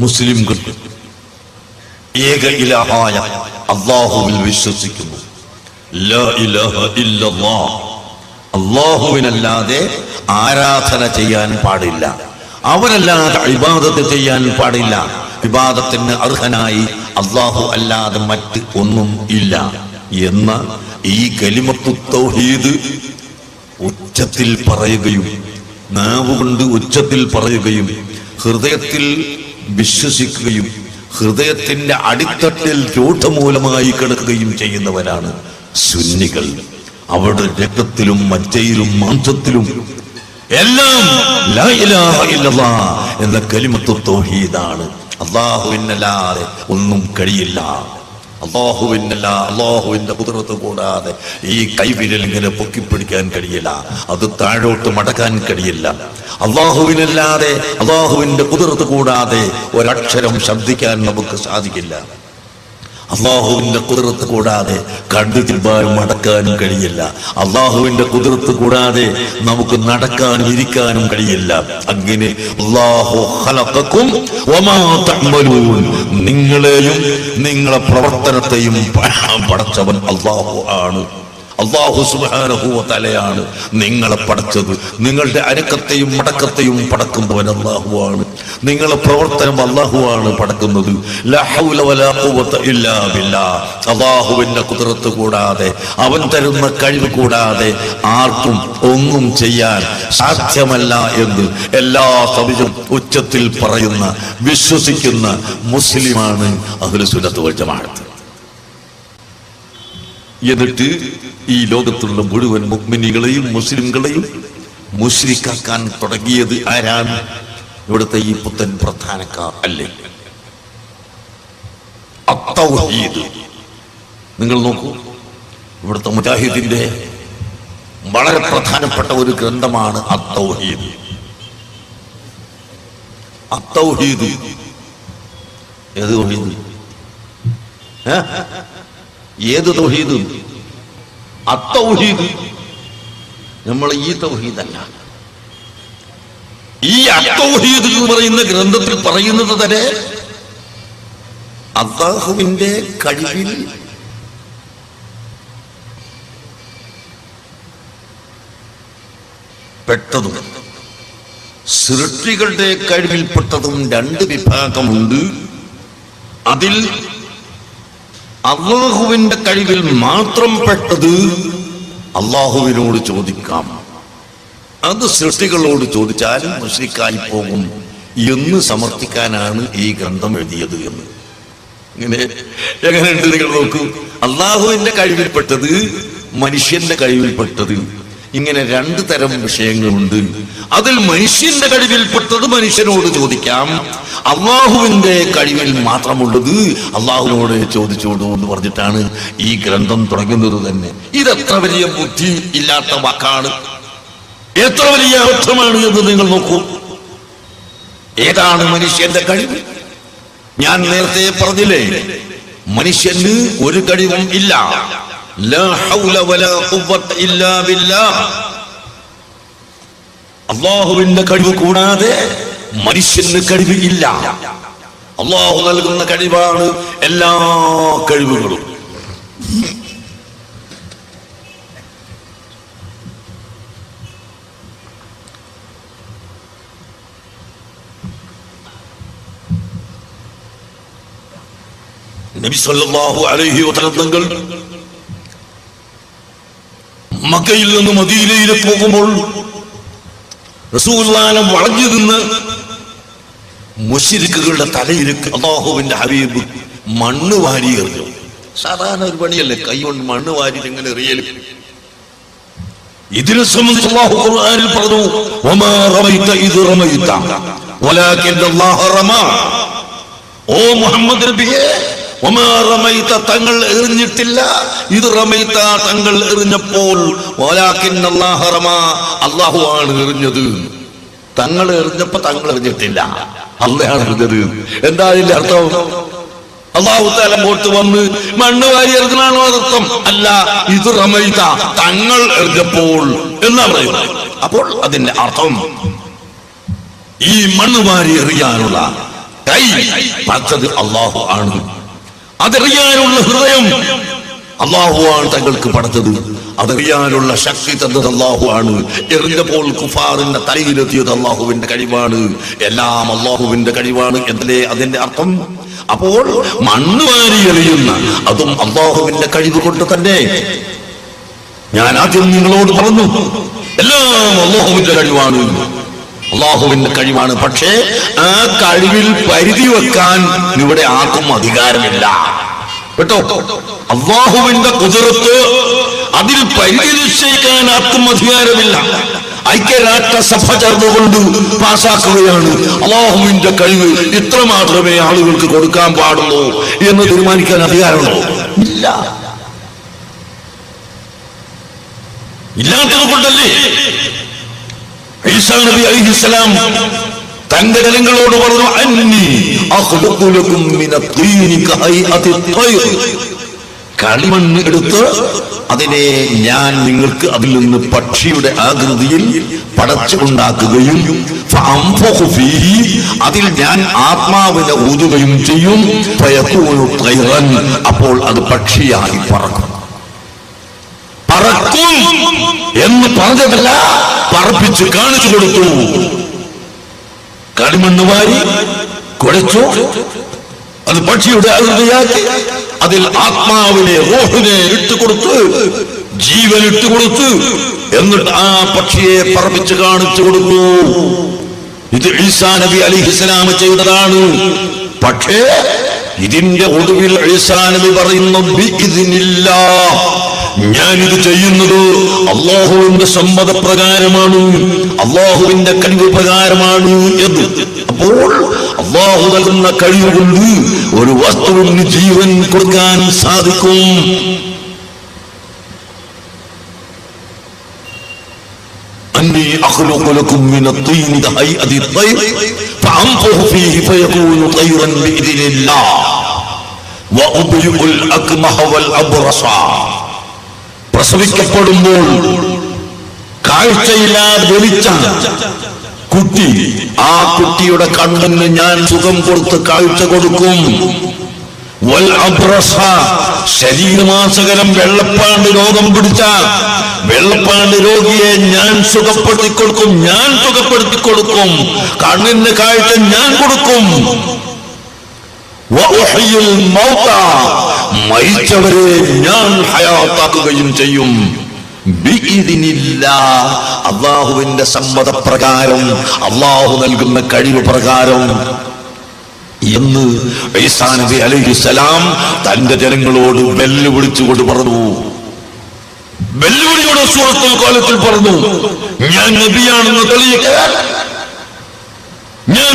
മുസ്ലിംകൾ. ഏക ഇലാഹായ അള്ളാഹുവിൽ വിശ്വസിക്കുന്നു. അള്ളാഹുവിനല്ലാതെ ആരാധന ചെയ്യാൻ പാടില്ല. അവനല്ലാതെ ഇബാദത്ത് ചെയ്യാൻ പാടില്ല. വിവാദത്തിന് അർഹനായി അള്ളാഹു അല്ലാതെ മറ്റ് ഒന്നും ഇല്ല. എന്ന ഈ കലിമത്തു തൗഹീദ് ഉച്ചത്തിൽ പറയുകയും നാവുകൊണ്ട് ഉച്ചത്തിൽ പറയുകയും ഹൃദയത്തിൽ വിശ്വസിക്കുകയും ഹൃദയത്തിന്റെ അടിത്തട്ടിൽ രൂഢമൂലമായി കിടക്കുകയും ചെയ്യുന്നവരാണ് സുന്നികൾ. അവരുടെ രക്തത്തിലും മറ്റയിലും മാംസത്തിലും എല്ലാം എന്ന കലിമത്തു തൗഹീദാണ്. അള്ളാഹുവിനല്ലാതെ ഒന്നും കഴിയില്ല. അള്ളാഹുവിനല്ല അള്ളാഹുവിന്റെ കുതിർത്ത് കൂടാതെ ഈ കൈവിരൽ ഇങ്ങനെ പൊക്കിപ്പിടിക്കാൻ കഴിയില്ല അത് താഴോട്ട് മടക്കാൻ കഴിയില്ല. അള്ളാഹുവിനല്ലാതെ അള്ളാഹുവിന്റെ കുതിർത്ത് കൂടാതെ ഒരക്ഷരം ശബ്ദിക്കാൻ നമുക്ക് സാധിക്കില്ല. അള്ളാഹുവിന്റെ കുതിർത്ത് കൂടാതെ കണ്ടു ചിമ്പാനും മടക്കാനും കഴിയില്ല. അള്ളാഹുവിന്റെ കുതിർത്ത് കൂടാതെ നമുക്ക് നടക്കാനും ഇരിക്കാനും കഴിയില്ല. അങ്ങനെ അള്ളാഹു നിങ്ങളെയും നിങ്ങളെ പ്രവർത്തനത്തെയും പടച്ചവൻ അള്ളാഹു ആണ്. അള്ളാഹു സുബാനഹുവ തലയാണ് നിങ്ങളെ പടച്ചത്. നിങ്ങളുടെ അരക്കത്തെയും മടക്കത്തെയും പടക്കുന്നവൻ അള്ളാഹുവാണ് നിങ്ങളെ പ്രവർത്തനം അള്ളാഹുവാണ് പടക്കുന്നത്. അള്ളാഹുവിന്റെ കുതിരത്ത് കൂടാതെ അവൻ തരുന്ന കഴിവ് കൂടാതെ ആർക്കും ഒന്നും ചെയ്യാൻ സാധ്യമല്ല എന്ന് എല്ലാ സവിജും ഉച്ചത്തിൽ പറയുന്ന വിശ്വസിക്കുന്ന മുസ്ലിമാണ് അഹ്ലുസുന്നത്ത് വൽ വജമാണത് എന്നിട്ട് ഈ ലോകത്തുള്ള മുഴുവൻ മുഗ്മിനികളെയും മുസ്ലിംകളെയും മുസ്ലിക്കാക്കാൻ തുടങ്ങിയത് ആരാണ്? ഇവിടുത്തെ ഈ പുത്തൻ പ്രധാനക്കാർ അല്ലേ? നിങ്ങൾ നോക്കൂ ഇവിടുത്തെ മുജാഹിദിന്റെ വളരെ പ്രധാനപ്പെട്ട ഒരു ഗ്രന്ഥമാണ് അത്തൗഹീദ്. അത്തൗഹീദ്. ഏത് തൗഹീദ്? ഏത് തൗഹീദ്? അത്തൗഹീദ്. നമ്മൾ ഈ തൗഹീദല്ല. ഈ അത്തൗഹീദ് എന്ന് പറയുന്ന ഗ്രന്ഥത്തിൽ പറയുന്നത് തന്നെ അള്ളാഹുവിന്റെ കഴിവിൽ പെട്ടതും സൃഷ്ടികളുടെ കഴിവിൽപ്പെട്ടതും രണ്ട് വിഭാഗമുണ്ട്. അതിൽ അള്ളാഹുവിന്റെ കഴിവിൽ മാത്രം പെട്ടത് അള്ളാഹുവിനോട് ചോദിക്കാം. അത് സൃഷ്ടികളോട് ചോദിച്ചാലും മുഷ്രിക്കായി പോകും. എന്ന് സമർത്ഥിക്കാനാണ് ഈ ഗ്രന്ഥം എഴുതിയത് എന്ന്. ഇങ്ങനെ എങ്ങനെയുണ്ട് നിങ്ങൾ നോക്കൂ. അള്ളാഹുവിന്റെ കഴിവിൽപ്പെട്ടത് മനുഷ്യന്റെ കഴിവിൽപ്പെട്ടത്. ഇങ്ങനെ രണ്ട് തരം വിഷയങ്ങളുണ്ട്. അതിൽ മനുഷ്യന്റെ കഴിവിൽപ്പെട്ടത് മനുഷ്യനോട് ചോദിക്കാം. അള്ളാഹുവിന്റെ കഴിവിൽ മാത്രമുള്ളത് അള്ളാഹുവിനോട് ചോദിച്ചോളൂ എന്ന് പറഞ്ഞിട്ടാണ് ഈ ഗ്രന്ഥം തുടങ്ങുന്നത് തന്നെ. ഇതെത്ര വലിയ ബുദ്ധി ഇല്ലാത്ത വാക്കാണ്. എത്ര വലിയ അർത്ഥമാണ് എന്ന് നിങ്ങൾ നോക്കൂ. ഏതാണ് മനുഷ്യന്റെ കഴിവ്? ഞാൻ നേരത്തെ പറഞ്ഞില്ലേ മനുഷ്യന് ഒരു കഴിവും ഇല്ല. അള്ളാഹുവിന്റെ കഴിവ് കൂടാതെ മനുഷ്യന് കഴിവ് ഇല്ല. അള്ളാഹു നൽകുന്ന കഴിവാണ് എല്ലാ കഴിവുകളും. നബി സല്ലല്ലാഹു അലൈഹി വസല്ലം മക്കയിൽ നിന്ന് മദീനയിലേക്ക് പോകുമ്പോൾ റസൂലുള്ളാഹിനെ വളഞ്ഞു നിന്ന് മുഷിരിക്കുകളുടെ തലയിൽ അള്ളാഹുവിന്റെ ഹബീബ് മണ്ണ് വാരി എറിഞ്ഞു. സാധാരണ ഒരു പണിയല്ലേ? കൈ കൊണ്ട് മണ്ണ് വാരി ഇങ്ങനെ എറിയലും. ഇതിനെ സംബന്ധിച്ച് അള്ളാഹു ഖുർആനിൽ പറഞ്ഞു വമാ റമൈത ഇദ് റമൈത വലാകിൻ അല്ലാഹു റമാ. ഓ മുഹമ്മദ് നബിയെ ഒമാ റമൈത തങ്ങൾ എറിഞ്ഞിട്ടില്ല. ഇത് റമൈത തങ്ങൾ എറിഞ്ഞപ്പോൾ അള്ളാഹു ആണ് എറിഞ്ഞത്. തങ്ങൾ എറിഞ്ഞപ്പോ തങ്ങൾ എറിഞ്ഞിട്ടില്ല. അള്ളയാണ് എറിഞ്ഞത്. എന്താ അതിന്റെ അർത്ഥം? അള്ളാഹു താല പോട്ട് വന്ന് മണ്ണ് വാരി എറിഞ്ഞാണോ അർത്ഥം അല്ല ഇത് റമൈത തങ്ങൾ എറിഞ്ഞപ്പോൾ എന്നാ പറയുന്നത്? അപ്പോൾ അതിന്റെ അർത്ഥം ഈ മണ്ണ് വാരി എറിയാനുള്ള കൈ പച്ചത് അള്ളാഹു ആണ്. അതറിയാനുള്ള ഹൃദയം അള്ളാഹുവാണ് തങ്ങൾക്ക് പടച്ചത്. അതറിയാനുള്ള ശക്തി തന്നത് അള്ളാഹു ആണ് എറിഞ്ഞപ്പോൾ കുഫാറിന്റെ തലയിലെത്തിയത് അള്ളാഹുവിന്റെ കഴിവാണ്. എല്ലാം അള്ളാഹുവിന്റെ കഴിവാണ് എന്നല്ലേ അതിന്റെ അർത്ഥം? അപ്പോൾ മണ്ണ് വാരി എറിയുന്ന അതും അള്ളാഹുവിന്റെ കഴിവ് കൊണ്ട് തന്നെ. ഞാൻ ആദ്യം നിങ്ങളോട് പറഞ്ഞു എല്ലാം അള്ളാഹുവിന്റെ കഴിവാണ്. അള്ളാഹുവിന്റെ കഴിവാണ്. പക്ഷേ ആ കഴിവിൽ പരിധി വെക്കാൻ ഇവിടെ ആർക്കും അധികാരമില്ല. കേട്ടോ? അള്ളാഹുവിന്റെ കുതിർത്ത് അതിൽ പരിധി നിശ്ചയിക്കാൻ ആർക്കും അധികാരമില്ല. ഐക്യരാഷ്ട്രസഭ ചേർന്നുകൊണ്ട് പാസാക്കുകയാണ്. അള്ളാഹുവിന്റെ കഴിവ് ഇത്ര മാത്രമേ ആളുകൾക്ക് കൊടുക്കാൻ പാടുള്ളൂ എന്ന് തീരുമാനിക്കാൻ അധികാരമുള്ളൂ ഇല്ല. ഇല്ലാത്തത് കൊണ്ടല്ലേ? നബി തന്റെ ജനങ്ങളോട് പറഞ്ഞു അന്നി കളിമണ്ണ് എടുത്ത് അതിനെ ഞാൻ നിങ്ങൾക്ക് അതിൽ നിന്ന് പക്ഷിയുടെ ആകൃതിയിൽ പടച്ചുണ്ടാക്കുകയും അതിൽ ഞാൻ ആത്മാവിനെ ഊതുകയും ചെയ്യും അപ്പോൾ അത് പക്ഷിയായി പറക്കും. പറക്കും എന്ന് പറഞ്ഞതല്ല പറപ്പിച്ച് കാണിച്ചു കൊടുത്തു. കളിമണ്ണ് വാരി കുഴച്ചു. അത് പക്ഷിയുടെ ആകൃതിയാക്കി അതിൽ ആത്മാവിനെ റോഹിനെ ഇട്ടുകൊടുത്ത് ജീവൻ ഇട്ടുകൊടുത്ത് എന്നിട്ട് ആ പക്ഷിയെ പറപ്പിച്ച് കാണിച്ചു കൊടുത്തു. ഇത് ഈസാ നബി അലിഹിസ്ലാം ചെയ്തതാണ്. പക്ഷേ ഇതിന്റെ ഒടുവിൽ ഈസാ നബി പറയുന്നു. ഞാനിത് ചെയ്യുന്നത് അള്ളാഹുവിന്റെ സമ്മതപ്രകാരമാണ് അള്ളാഹുവിന്റെ കഴിവ് പ്രകാരമാണ് എന്ന് അപ്പോൾ അള്ളാഹു നൽകുന്ന കഴിവ് കൊണ്ട് ഒരു വസ്തുവിന് ജീവൻ കൊടുക്കാൻ സാധിക്കും أني أخلق لكم من الطين كهيئة الطير فأنفخ فيه فيكون طيرا بإذن الله وأبرئ الأكمه والأبرص പ്രസവിക്കപ്പെടുമ്പോൾ കാഴ്ചയില്ലാതെ കുട്ടി ആ കുട്ടിയുടെ കണ്ണിന് ഞാൻ സുഖം കൊടുത്ത് കാഴ്ച കൊടുക്കും. ശരീരമാസകരം വെള്ളപ്പാണ്ട് രോഗം പിടിച്ച വെള്ളപ്പാണ്ട് രോഗിയെ ഞാൻ സുഖപ്പെടുത്തി കൊടുക്കും ഞാൻ സുഖപ്പെടുത്തി കൊടുക്കും കണ്ണിന് കാഴ്ച ഞാൻ കൊടുക്കും. മരിച്ചവരെ ഞാൻ ഹയാത്താക്കുകയും ചെയ്യും. അള്ളാഹുവിന്റെ സമ്മതപ്രകാരം അള്ളാഹു നൽകുന്ന കഴിവ് പ്രകാരം എന്ന് നബി അലൈഹിസലാം തന്റെ ജനങ്ങളോട് വെല്ലുവിളിച്ചുകൊണ്ട് പറഞ്ഞു വെല്ലുവിളിയോടെ കോലത്തിൽ പറഞ്ഞു ഞാൻ നബിയാണെന്ന് തെളിയിക്കാൻ ഞാൻ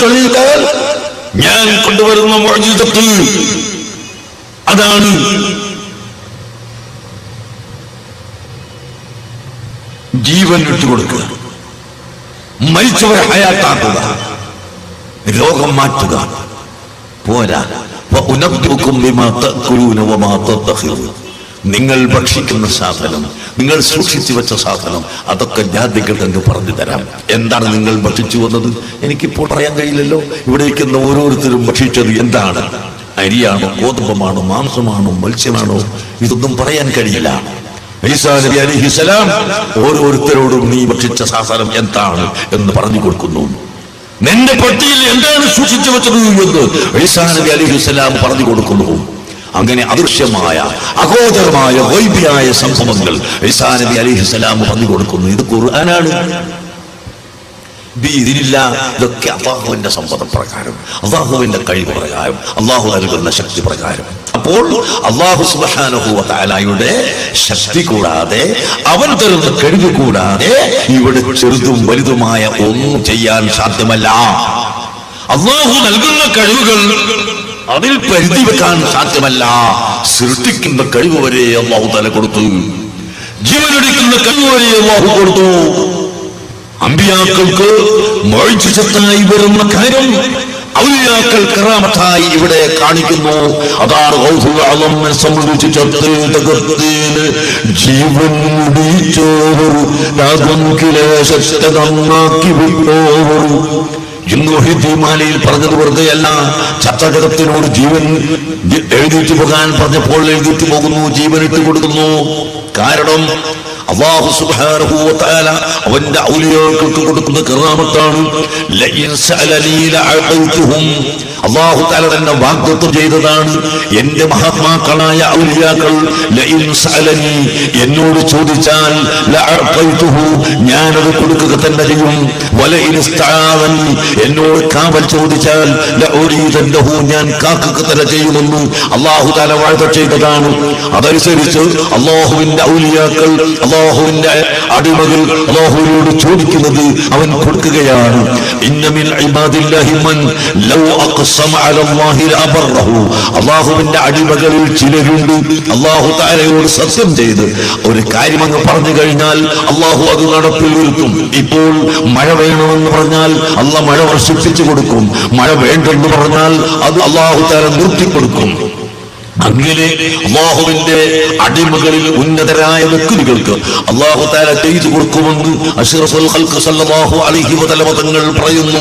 തെളിയിക്കാൻ ഞാൻ കൊണ്ടുവരുന്ന അതാണ്. ജീവൻ വിട്ടുകൊടുക്കുക മരിച്ചവരെ ഹയാത്താക്കുക. രോഗം മാറ്റുക. പോരാ. നിങ്ങൾ ഭക്ഷിക്കുന്ന സാധനം നിങ്ങൾ സൂക്ഷിച്ചു വെച്ച സാധനം അതൊക്കെ ജാതികൾ തന്നെ പറഞ്ഞു തരാം. എന്താണ് നിങ്ങൾ ഭക്ഷിച്ചു വന്നത്? എനിക്കിപ്പോൾ പറയാൻ കഴിയില്ലല്ലോ. ഇവിടെ ഇരിക്കുന്ന ഓരോരുത്തരും ഭക്ഷിച്ചത് എന്താണ്? അരിയാണോ? ഗോതമ്പമാണോ? മാംസമാണോ? മത്സ്യമാണോ? ഇതൊന്നും പറയാൻ കഴിയില്ല. നബി ഓരോരുത്തരോടും നീ ഭക്ഷിച്ച സാസനം എന്താണ് എന്ന് പറഞ്ഞു കൊടുക്കുന്നു. നിന്റെ പട്ടിയിൽ എന്താണ് സൂക്ഷിച്ചു വെച്ചത് എന്ന് ഈസാ നബി അലിഹിസലാം പറഞ്ഞു കൊടുക്കുന്നു. അങ്ങനെ അദൃശ്യമായ അഗോചരമായ വൈബ്യായ സംഭവങ്ങൾ ഈസാ നബി അലിഹിസലാം പറഞ്ഞു കൊടുക്കുന്നു. ഇത് ഖുർആനാണ്. ഇതൊക്കെ അള്ളാഹുവിന്റെ സമ്പദ പ്രകാരം അള്ളാഹുവിന്റെ കഴിവ് പ്രകാരം അള്ളാഹു നൽകുന്ന ശക്തി പ്രകാരം. അപ്പോൾ അള്ളാഹു സുബാനുഭവത്താലായുടെ ശക്തി കൂടാതെ അവൻ തരുന്ന കഴിവ് കൂടാതെ ഇവിടെ ചെറുതും വലുതുമായ ഒന്നും ചെയ്യാൻ സാധ്യമല്ല. അള്ളാഹു നൽകുന്ന കഴിവുകൾ അതിൽ പരിധി വെക്കാൻ സാധ്യമല്ല. സൃഷ്ടിക്കുന്ന കഴിവ് വരെ അള്ളാഹു തല കൊടുത്തു. ജീവനൊടിക്കുന്ന കഴിവ് വരെ അള്ളാഹു കൊടുത്തു. അമ്പിയാക്കൾക്ക് മോഴ്ചത്തായി വരുന്ന കാര്യം ഔലിയാക്കൾ ഇവിടെ കാണിക്കുന്നു. അതാണ് സംബന്ധിച്ച് തകർത്തേന് ജീവൻ മുടിച്ചോവർ രാഗം ജീവൻ എഴുതിയിട്ട് പോകാൻ പറഞ്ഞപ്പോൾ എഴുതിയിട്ട് പോകുന്നു ജീവൻ ഇട്ട് കൊടുക്കുന്നു കാരണം അള്ളാഹു തആല അവന്റെ ഔലിയാക്കൾക്ക് കൊടുക്കുന്ന കറാമത്താണ്. അള്ളാഹു തആല തന്നെ വാഗ്ദത്വം ചെയ്തതാണ്. എന്റെ മഹാത്മാക്കളായ സഅലനീ എന്നോട് ചോദിച്ചാൽ ഞാനത് കൊടുക്കുക തന്നെ ചെയ്യും. എന്നോട് കാവൽ ചോദിച്ചാൽ ഞാൻ കാക്കുക തന്നെ ചെയ്യുമെന്ന് അള്ളാഹു തആല വാഴ്ത്ത ചെയ്തതാണ്. അതനുസരിച്ച് അള്ളാഹുവിന്റെ ഔലിയാക്കൾ അള്ളാഹുവിന്റെ അടിമകൾ അള്ളാഹുവിനോട് ചോദിക്കുന്നത് അവൻ കൊടുക്കുകയാണ്. ഇന്നമിൽ ഇബാദില്ലാഹി മൻ ലൗ ലഅബറഹു അള്ളാഹുവിന്റെ അടിമകളിൽ ചിലരുണ്ട്. അള്ളാഹു താരയോട് സത്യം ചെയ്ത് ഒരു കാര്യം അങ്ങ് പറഞ്ഞു കഴിഞ്ഞാൽ അള്ളാഹു അത് നടപ്പിൽ വരുത്തും. ഇപ്പോൾ മഴ വേണമെന്ന് പറഞ്ഞാൽ അല്ല മഴ വർഷിപ്പിച്ചു കൊടുക്കും. മഴ വേണ്ടെന്ന് പറഞ്ഞാൽ അത് അള്ളാഹു താര നിർത്തിക്കൊടുക്കും. അങ്ങനെ അള്ളാഹുവിന്റെ അടിമകളിൽ ഉന്നതരായ വ്യക്തികൾക്ക് അള്ളാഹു താര ചെയ്തു കൊടുക്കുമെന്ന് അഷറഫുൽ പറയുന്നു.